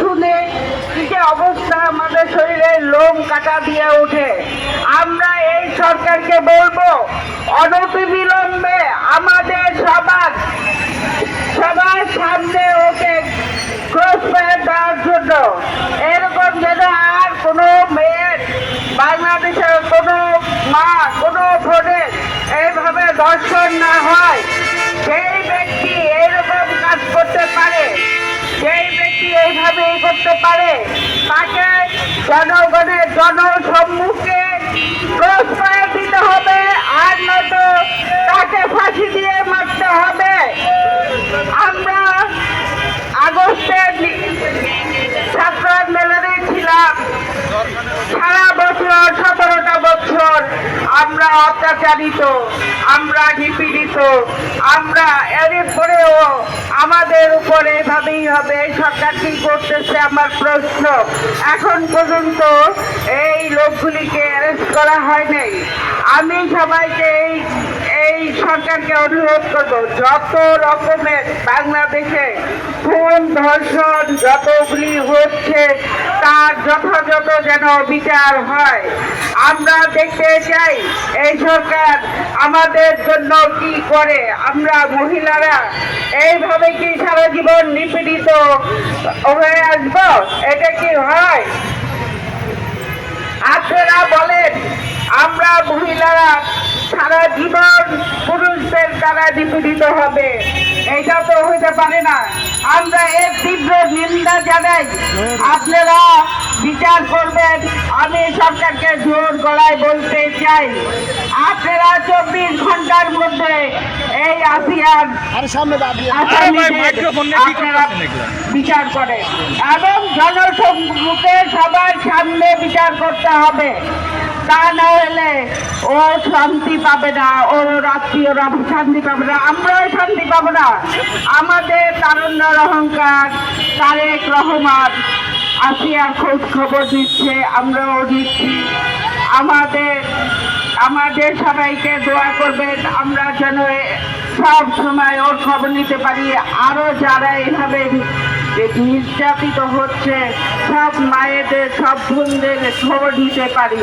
শুনে যে অবস্থা আমাদের শরীরে লোম কাটা দিয়ে ওঠে। আমরা এই সরকারকে বলব, অনতিবিলম্বে আমাদের সবার সবার সামনে ওকে ক্রস ফায়ার দেওয়ার জন্য। এরকম যেন আর কোনো মেয়ের, বাংলাদেশের কোনো মা, কোনো বোনের এইভাবে দর্শন না হয়। এইভাবে করতে পারে। তাকে জনগণের জনসম্মুখে অত্যাচারিত আমরা নিপীড়িত, আমরা এরপরেও আমাদের উপরে এভাবেই হবে সরকার কি করতেছে আমার প্রশ্ন। এখন পর্যন্ত এই লোকগুলিকে অ্যারেস্ট করা হয় নাই আমি সবাইকে এই সরকারকে অনুরোধ করব, যত রকমের বাংলাদেশে খুন ধর্ষণ যতগুলি হচ্ছে, তার যথাযথ যেন বিচার হয়। আমরা দেখতে চাই এই সরকার আমাদের জন্য কি করে। আমরা মহিলারা এইভাবে কি সারা জীবন নিপীড়িত হয়ে আসব? এটা কি হয়? আপনারা বলেন, আমরা মহিলারা সারা জীবন পুরুষদের দ্বারা নিপীড়িত হবে। এটা তো হইতে পারে না। আমরা এর তীব্র নিন্দা জানাই। আপনারা বিচার করবেন। আমি সরকারকে জোর গলায় বলতে চাই। আপনারা চব্বিশ ঘণ্টার মধ্যে এই আসিয়ার বিচার করে। এবং জনসম্মুখে সবার সামনে বিচার করতে হবে। তা না ও শান্তি পাবে না, ও রাত্রিওরা শান্তি পাবে না, আমরাও শান্তি পাবো না। আমাদের তারুণ্যর অহংকার, তারেক রহমান আসিয়ার খোঁজ খবর দিচ্ছে আমরাও দিচ্ছি আমাদের আমাদের সবাইকে দোয়া করবেন, আমরা যেন সব সময় ওর খবর নিতে পারি। আরও যারা এভাবে নির্যাতিত হচ্ছে, সব মায়েদের, সব বোনদের খবর নিতে পারি।